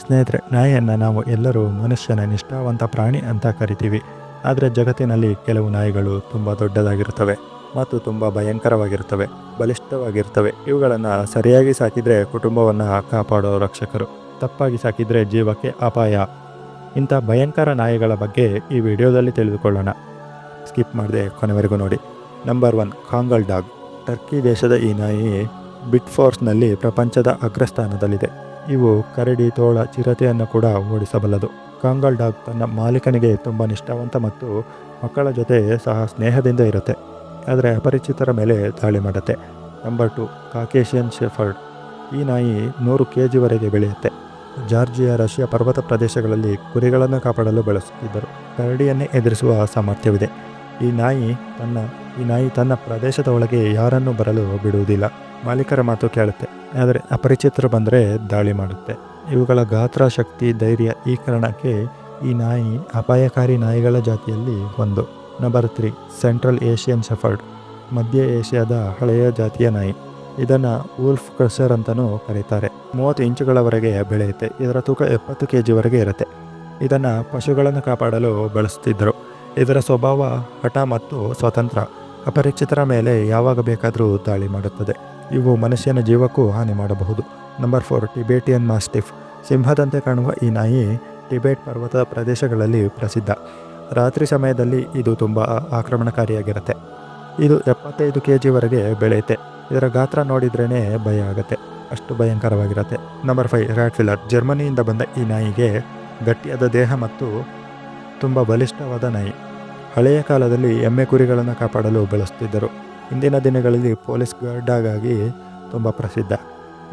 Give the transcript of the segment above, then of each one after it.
ಸ್ನೇಹಿತರೆ, ನಾಯಿಯನ್ನು ನಾವು ಎಲ್ಲರೂ ಮನುಷ್ಯನ ನಿಷ್ಠಾವಂತ ಪ್ರಾಣಿ ಅಂತ ಕರಿತೀವಿ. ಆದರೆ ಜಗತ್ತಿನಲ್ಲಿ ಕೆಲವು ನಾಯಿಗಳು ತುಂಬ ದೊಡ್ಡದಾಗಿರುತ್ತವೆ ಮತ್ತು ತುಂಬ ಭಯಂಕರವಾಗಿರುತ್ತವೆ ಬಲಿಷ್ಠವಾಗಿರ್ತವೆ ಇವುಗಳನ್ನು ಸರಿಯಾಗಿ ಸಾಕಿದರೆ ಕುಟುಂಬವನ್ನು ಕಾಪಾಡೋ ರಕ್ಷಕರು. ತಪ್ಪಾಗಿ ಸಾಕಿದರೆ ಜೀವಕ್ಕೆ ಅಪಾಯ. ಇಂಥ ಭಯಂಕರ ನಾಯಿಗಳ ಬಗ್ಗೆ ಈ ವಿಡಿಯೋದಲ್ಲಿ ತಿಳಿದುಕೊಳ್ಳೋಣ. ಸ್ಕಿಪ್ ಮಾಡದೆ ಕೊನೆವರೆಗೂ ನೋಡಿ. Number one, Kangal dog. Turkey ದೇಶದ ಈ ನಾಯಿ ಬಿಗ್ ಫೋರ್ಸ್ನಲ್ಲಿ ಪ್ರಪಂಚದ ಅಗ್ರಸ್ಥಾನದಲ್ಲಿದೆ. ಇವು ಕರಡಿ, ತೋಳ, ಚಿರತೆಯನ್ನು ಕೂಡ ಓಡಿಸಬಲ್ಲದು. ಕಾಂಗಲ್ ಡಾಗ್ ತನ್ನ ಮಾಲೀಕನಿಗೆ ತುಂಬ ನಿಷ್ಠಾವಂತ ಮತ್ತು ಮಕ್ಕಳ ಜೊತೆ ಸಹ ಸ್ನೇಹದಿಂದ ಇರುತ್ತೆ. ಆದರೆ ಅಪರಿಚಿತರ ಮೇಲೆ ದಾಳಿ ಮಾಡುತ್ತೆ. ನಂಬರ್ ಟು ಕಾಕೇಶಿಯನ್ ಶೆಫರ್ಡ್ ಈ ನಾಯಿ ನೂರು ಕೆ ಜಿವರೆಗೆ ಬೆಳೆಯುತ್ತೆ. ಜಾರ್ಜಿಯಾ, ರಷ್ಯಾ ಪರ್ವತ ಪ್ರದೇಶಗಳಲ್ಲಿ ಕುರಿಗಳನ್ನು ಕಾಪಾಡಲು ಬಳಸುತ್ತಿದ್ದರು. ಕರಡಿಯನ್ನೇ ಎದುರಿಸುವ ಸಾಮರ್ಥ್ಯವಿದೆ. ಈ ನಾಯಿ ತನ್ನ, ಈ ನಾಯಿ ತನ್ನ ಪ್ರದೇಶದ ಒಳಗೆ ಯಾರನ್ನೂ ಬರಲು ಬಿಡುವುದಿಲ್ಲ. ಮಾಲೀಕರ ಮಾತು ಕೇಳುತ್ತೆ. ಆದರೆ ಅಪರಿಚಿತರು ಬಂದರೆ ದಾಳಿ ಮಾಡುತ್ತೆ. ಇವುಗಳ ಗಾತ್ರ, ಶಕ್ತಿ, ಧೈರ್ಯ ಈ ಕಾರಣಕ್ಕೆ ಈ ನಾಯಿ ಅಪಾಯಕಾರಿ ನಾಯಿಗಳ ಜಾತಿಯಲ್ಲಿ ಒಂದು. Number three central Asian shepherd ಮಧ್ಯ ಏಷ್ಯಾದ ಹಳೆಯ ಜಾತಿಯ ನಾಯಿ. ಇದನ್ನು ಊಲ್ಫ್ ಕ್ರಷರ್ ಅಂತಲೂ ಕರೀತಾರೆ. ಮೂವತ್ತು ಇಂಚುಗಳವರೆಗೆ ಬೆಳೆಯುತ್ತೆ. ಇದರ ತೂಕ ಎಪ್ಪತ್ತು ಕೆ ಜಿವರೆಗೆ ಇರುತ್ತೆ. ಇದನ್ನು ಪಶುಗಳನ್ನು ಕಾಪಾಡಲು ಬಳಸುತ್ತಿದ್ದರು ಇದರ ಸ್ವಭಾವ ಹಠ ಮತ್ತು ಸ್ವತಂತ್ರ. ಅಪರಿಚಿತರ ಮೇಲೆ ಯಾವಾಗ ಬೇಕಾದರೂ ದಾಳಿ ಮಾಡುತ್ತದೆ. ಇವು ಮನುಷ್ಯನ ಜೀವಕ್ಕೂ ಹಾನಿ ಮಾಡಬಹುದು. Number four, Tibetan mastiff. ಸಿಂಹದಂತೆ ಕಾಣುವ ಈ ನಾಯಿ ಟಿಬೇಟ್ ಪರ್ವತ ಪ್ರದೇಶಗಳಲ್ಲಿ ಪ್ರಸಿದ್ಧ. ರಾತ್ರಿ ಸಮಯದಲ್ಲಿ ಇದು ತುಂಬ ಆಕ್ರಮಣಕಾರಿಯಾಗಿರುತ್ತೆ. ಇದು ಎಪ್ಪತ್ತೈದು ಕೆ ಜಿವರೆಗೆ ಬೆಳೆಯುತ್ತೆ. ಇದರ ಗಾತ್ರ ನೋಡಿದ್ರೇ ಭಯ ಆಗುತ್ತೆ. ಅಷ್ಟು ಭಯಂಕರವಾಗಿರುತ್ತೆ. Number five, rottweiler. ಜರ್ಮನಿಯಿಂದ ಬಂದ ಈ ನಾಯಿಗೆ ಗಟ್ಟಿಯಾದ ದೇಹ ಮತ್ತು ತುಂಬ ಬಲಿಷ್ಠವಾದ ನಾಯಿ. ಹಳೆಯ ಕಾಲದಲ್ಲಿ ಎಮ್ಮೆ ಕುರಿಗಳನ್ನು ಕಾಪಾಡಲು ಬಳಸುತ್ತಿದ್ದರು. ಇಂದಿನ ದಿನಗಳಲ್ಲಿ ಪೊಲೀಸ್ ಗಾರ್ಡಾಗಾಗಿ ತುಂಬ ಪ್ರಸಿದ್ಧ.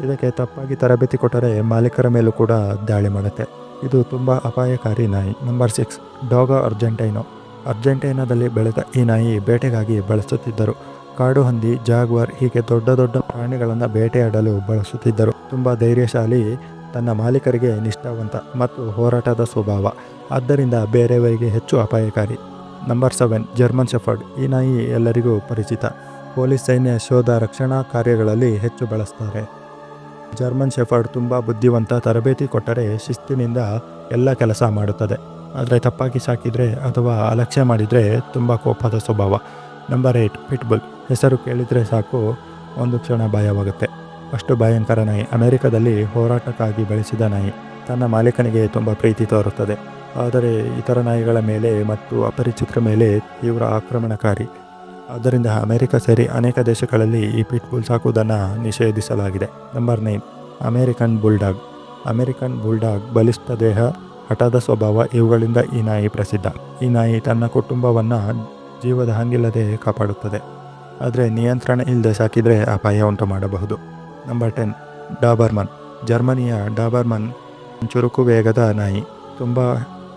ಇದಕ್ಕೆ ತಪ್ಪಾಗಿ ತರಬೇತಿ ಕೊಟ್ಟರೆ ಮಾಲೀಕರ ಮೇಲೂ ಕೂಡ ದಾಳಿ ಮಾಡುತ್ತೆ. ಇದು ತುಂಬ ಅಪಾಯಕಾರಿ ನಾಯಿ. Number six, ಡಾಗ ಅರ್ಜೆಂಟೈನೋ. ಅರ್ಜೆಂಟೈನಾದಲ್ಲಿ ಬೆಳೆದ ಈ ನಾಯಿ ಬೇಟೆಗಾಗಿ ಬಳಸುತ್ತಿದ್ದರು. ಕಾಡು ಹಂದಿ, ಜಾಗ್ವಾರ್ ಹೀಗೆ ದೊಡ್ಡ ದೊಡ್ಡ ಪ್ರಾಣಿಗಳನ್ನು ಬೇಟೆಯಾಡಲು ಬಳಸುತ್ತಿದ್ದರು. ತುಂಬ ಧೈರ್ಯಶಾಲಿ, ತನ್ನ ಮಾಲೀಕರಿಗೆ ನಿಷ್ಠಾವಂತ ಮತ್ತು ಹೋರಾಟದ ಸ್ವಭಾವ. ಆದ್ದರಿಂದ ಬೇರೆಯವರಿಗೆ ಹೆಚ್ಚು ಅಪಾಯಕಾರಿ. ನಂಬರ್ ಸೆವೆನ್, ಜರ್ಮನ್ ಶೆಫರ್ಡ್, ಈ ನಾಯಿ ಎಲ್ಲರಿಗೂ ಪರಿಚಿತ. ಪೊಲೀಸ್ ಸೈನ್ಯ ಶೋಧ ರಕ್ಷಣಾ ಕಾರ್ಯಗಳಲ್ಲಿ ಹೆಚ್ಚು ಬಳಸ್ತಾರೆ. ಜರ್ಮನ್ ಶೆಫರ್ಡ್ ತುಂಬ ಬುದ್ಧಿವಂತ, ತರಬೇತಿ ಕೊಟ್ಟರೆ ಶಿಸ್ತಿನಿಂದ ಎಲ್ಲ ಕೆಲಸ ಮಾಡುತ್ತದೆ. ಆದರೆ ತಪ್ಪಾಗಿ ಸಾಕಿದರೆ ಅಥವಾ ಅಲಕ್ಷ್ಯ ಮಾಡಿದರೆ ತುಂಬ ಕೋಪದ ಸ್ವಭಾವ. Number eight pitbull. ಹೆಸರು ಕೇಳಿದರೆ ಸಾಕು, ಒಂದು ಕ್ಷಣ ಭಯವಾಗುತ್ತೆ. ಅಷ್ಟು ಭಯಂಕರ ನಾಯಿ. ಅಮೆರಿಕದಲ್ಲಿ ಹೋರಾಟಕ್ಕಾಗಿ ಬೆಳೆಸಿದ ನಾಯಿ. ತನ್ನ ಮಾಲೀಕನಿಗೆ ತುಂಬ ಪ್ರೀತಿ ತೋರುತ್ತದೆ. ಆದರೆ ಇತರ ನಾಯಿಗಳ ಮೇಲೆ ಮತ್ತು ಅಪರಿಚಿತರ ಮೇಲೆ ತೀವ್ರ ಆಕ್ರಮಣಕಾರಿ. ಆದ್ದರಿಂದ ಅಮೆರಿಕ ಸೇರಿ ಅನೇಕ ದೇಶಗಳಲ್ಲಿ ಈ ಪಿಟ್ಬುಲ್ ಸಾಕುವುದನ್ನು ನಿಷೇಧಿಸಲಾಗಿದೆ. Number nine, American bulldog. American bulldog ಬಲಿಷ್ಠ ದೇಹ, ಹಠದ ಸ್ವಭಾವ ಇವುಗಳಿಂದ ಈ ನಾಯಿ ಪ್ರಸಿದ್ಧ. ಈ ನಾಯಿ ತನ್ನ ಕುಟುಂಬವನ್ನು ಜೀವದ ಹಂಗಿಲ್ಲದೆ ಕಾಪಾಡುತ್ತದೆ. ಆದರೆ ನಿಯಂತ್ರಣ ಇಲ್ಲದೆ ಸಾಕಿದರೆ ಅಪಾಯ ಉಂಟು ಮಾಡಬಹುದು. Number ten, Dobermann. ಜರ್ಮನಿಯ ಡಾಬರ್ಮನ್ ಚುರುಕು ವೇಗದ ನಾಯಿ. ತುಂಬ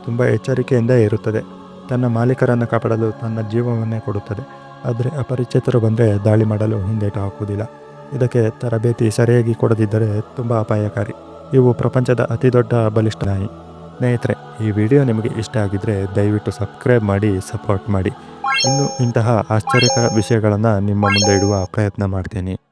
ತುಂಬ ಎಚ್ಚರಿಕೆಯಿಂದ ಇರುತ್ತದೆ. ತನ್ನ ಮಾಲೀಕರನ್ನು ಕಾಪಾಡಲು ತನ್ನ ಜೀವವನ್ನೇ ಕೊಡುತ್ತದೆ. ಆದರೆ ಅಪರಿಚಿತರು ಬಂದರೆ ದಾಳಿ ಮಾಡಲು ಹಿಂದೇಟು ಹಾಕುವುದಿಲ್ಲ. ಇದಕ್ಕೆ ತರಬೇತಿ ಸರಿಯಾಗಿ ಕೊಡದಿದ್ದರೆ ತುಂಬ ಅಪಾಯಕಾರಿ. ಇವು ಪ್ರಪಂಚದ ಅತಿದೊಡ್ಡ ಬಲಿಷ್ಠ ನಾಯಿ. ಸ್ನೇಹಿತರೆ, ಈ ವಿಡಿಯೋ ನಿಮಗೆ ಇಷ್ಟ ಆಗಿದ್ದರೆ ದಯವಿಟ್ಟು ಸಬ್ಸ್ಕ್ರೈಬ್ ಮಾಡಿ, ಸಪೋರ್ಟ್ ಮಾಡಿ. ಇನ್ನು ಇಂತಹ ಆಶ್ಚರ್ಯಕರ ವಿಷಯಗಳನ್ನು ನಿಮ್ಮ ಮುಂದೆ ಇಡುವ ಪ್ರಯತ್ನ ಮಾಡ್ತೀನಿ.